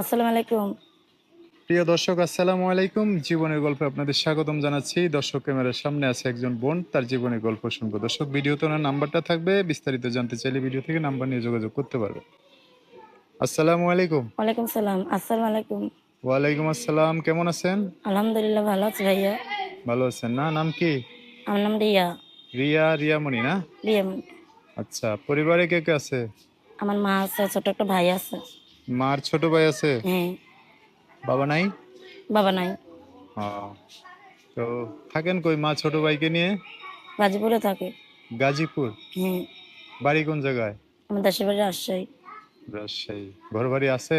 আসসালামু আলাইকুম। প্রিয় দর্শক আসসালামু আলাইকুম। জীবনের গল্পে আপনাদের স্বাগতম জানাচ্ছি। দর্শক ক্যামেরার সামনে আছে একজন বোন তার জীবনের গল্প শুনব। দর্শক ভিডিওতে ওনার নাম্বারটা থাকবে। বিস্তারিত জানতে চাইলে ভিডিও থেকে নাম্বার নিয়ে যোগাযোগ করতে পারবে আসসালামু আলাইকুম। ওয়ালাইকুম সালাম। আসসালামু আলাইকুম। ওয়ালাইকুম আসসালাম। কেমন আছেন? আলহামদুলিল্লাহ ভালো আছি ভাইয়া। ভালো আছেন না? নাম কি? আমার নাম রিয়া। রিয়া রিয়ামণি না? রিয়া আচ্ছা পরিবারে কে কে আছে? আমার মা আছে ছোট একটা ভাই আছে। মার ছোট ভাই আছে? হ্যাঁ। বাবা নাই? বাবা নাই। তো থাকেন কই মা ছোট ভাইকে নিয়ে? গাজীপুরে থাকে। গাজীপুর? হ্যাঁ। বাড়ি কোন জায়গায়? আমার দেশের বাড়ি রাজশাহী। রাজশাহী। ঘর বাড়ি আছে?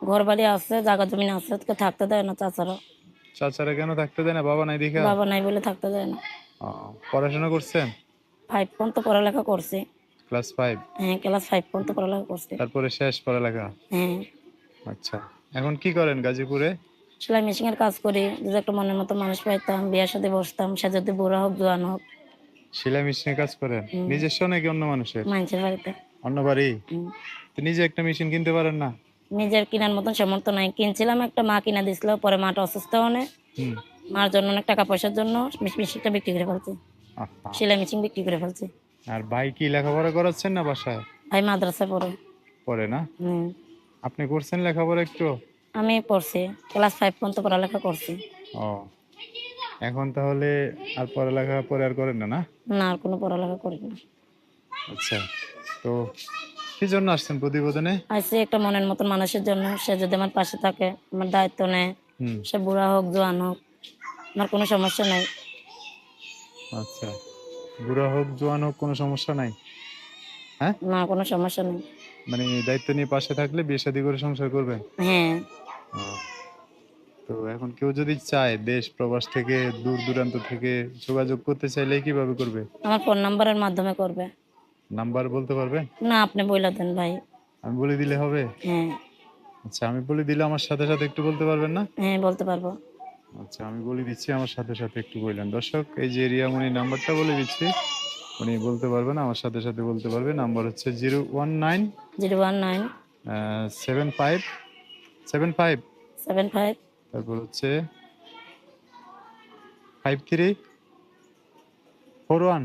ঘর বাড়ি আছে জায়গা জমিন আছে তোকে থাকতে দেয় না তাছাড়া চাচারা কেন থাকতে দেয় না? বাবা নাই দেখা? বাবা নাই বলে থাকতে দেয় না। পড়াশোনা করছেন? ফাইভ পর্যন্ত পড়ালেখা করছে। ক্লাস ফাইভ হ্যাঁ ক্লাস ফাইভ পর্যন্ত পড়ালেখা করছে। তারপরে শেষ পড়ালেখা? হ্যাঁ। আচ্ছা। এখন কি করেন গাজীপুরে? সেলাই মেশিনের কাজ করি যদি একটা মনের মতো মানুষ পাইতাম বিয়ের সাথে বসতাম সে যদি বুড়া হোক জোয়ান হোক। সেলাই মেশিনে কাজ করেন? হুম। নিজস্ব নাকি অন্য মানুষের? মানুষের বাড়িতে। অন্য বাড়ি? তো নিজে একটা মেশিন কিনতে পারেন না? নিজের কেনার মতন সামর্থ্য নাই। কিনছিলাম একটা মা কিনা দিছিল পরে মাটা অসুস্থ হনে মার জন্য অনেক টাকা পয়সার জন্য মেশিনটা বিক্রি করে ফেলছি। সেলাই মেশিন বিক্রি করে ফেলছি। আর ভাই কি লেখাপড়া করাচ্ছেন না বাসায়? ভাই মাদ্রাসায় পড়ে। পড়ে না। আপনি করছেন লেখাপড়া একটু? আমি পড়ছি ক্লাস ফাইভ পর্যন্ত পড়ালেখা করছি। ও। এখন তাহলে আর পড়ালেখা পরে আর করেন না না? না আর কোনো পড়ালেখা করি না। আচ্ছা তো কি জন্য আসছেন প্রতিবেদনে? আইসি একটা মনের মতন মানুষের জন্য। সে যদি আমার পাশে থাকে আমার দায়িত্ব নেয় সে বুড়া হোক জোয়ান হোক আমার কোনো সমস্যা নাই। আচ্ছা। বুড়া হোক জোয়ান হোক কোনো সমস্যা নাই? হ্যাঁ? না কোনো সমস্যা নেই। মানে দায়িত্ব নিয়ে পাশে থাকলে বিয়ে শাদী করে সংসার করবেন হ্যাঁ। তো এখন কেউ যদি চায় দেশ প্রবাস থেকে দূর দূরান্ত থেকে যোগাযোগ করতে চাইলে কীভাবে করবে? আমার ফোন নাম্বারের মাধ্যমে করবে। নাম্বার বলতে পারবেন? না আপনি বইলা দেন ভাই। আমি বলে দিলে হবে? হ্যাঁ। আচ্ছা আমি বলে দিলে আমার সাথে সাথে একটু বলতে পারবেন না? হ্যাঁ বলতে পারব। আচ্ছা আমি বলে দিচ্ছি আমার সাথে সাথে একটু বললেন। দর্শক এই যে এরিয়া রিয়ামণি নাম্বারটা বলে দিচ্ছি উনি বলতে পারবেন আমার সাথে সাথে বলতে পারবে। নাম্বার হচ্ছে zero one nine zero one nine seven five seven five. Seven five তারপর হচ্ছে five three four one.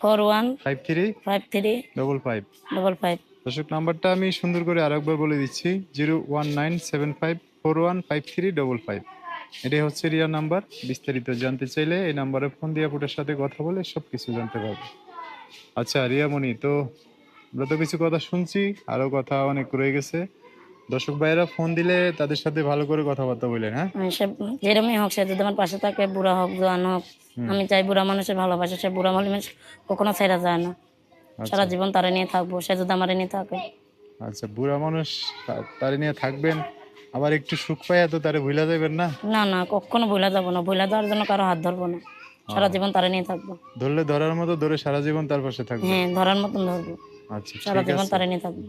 Four one five three five three double five. Double five. দর্শক নাম্বারটা আমি সুন্দর করে আরেকবার বলে দিচ্ছি zero one nine seven five four one five three double five. এটাই হচ্ছে রিয়া নাম্বার। বিস্তারিত জানতে চাইলে এই নাম্বারে ফোন দিয়ে ফুটের সাথে কথা বলে সব কিছু জানতে পারবে। আচ্ছা রিয়ামণি তো আমরা তো কিছু কথা শুনছি আরও কথা অনেক রয়ে গেছে। দর্শক ভাইয়েরা ফোন দিলে তাদের সাথে ভালো করে কথাবার্তা বলেন হ্যাঁ? যেরমই হোক সে যদি আমার পাশে থাকে বুড়া হোক জোয়ান হোক আমি চাই বুড়া মানুষের ভালোবাসা সে বুড়া মানুষ কখনো ছেড়া যায় না। আচ্ছা। সারা জীবন তারা নিয়ে থাকব সে যদি আমার নিয়ে থাকে। আচ্ছা বুড়া মানুষ তারে নিয়ে থাকবেন আবার একটু সুখ পাইয়া তো তারে ভুলা যাবেন না? না না কখনো ভুলা যাব না। ভুলা দেওয়ার জন্য কারও হাত ধরবো না। সারা জীবন তারা নিয়ে থাকব। ধরলে ধরার মতো ধরে সারা জীবন তার পাশে থাকবে? হ্যাঁ ধরার মতন ধরবো। আচ্ছা সারা ঠিক জীবন আছে। নিয়ে থাকব।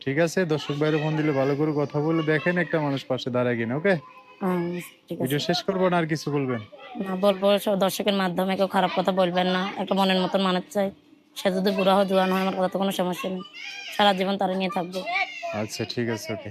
ঠিক আছে দর্শক বাইরে ফোন দিলে ভালো করে কথা বলে দেখেন একটা মানুষ পাশে দাঁড়ায় কিনা ওকে? হ্যাঁ, ভিডিও শেষ করব না আর কিছু বলবেন? না বলব দর্শকের মাধ্যমে কেউ খারাপ কথা বলবেন না। একটা মনের মতন মানুষ চাই। সে যদি বুড়া হয় জোয়ান হয় আমার কথা তো কোনো সমস্যা নেই। সারা জীবন তারা নিয়ে থাকব। আচ্ছা ঠিক আছে ওকে।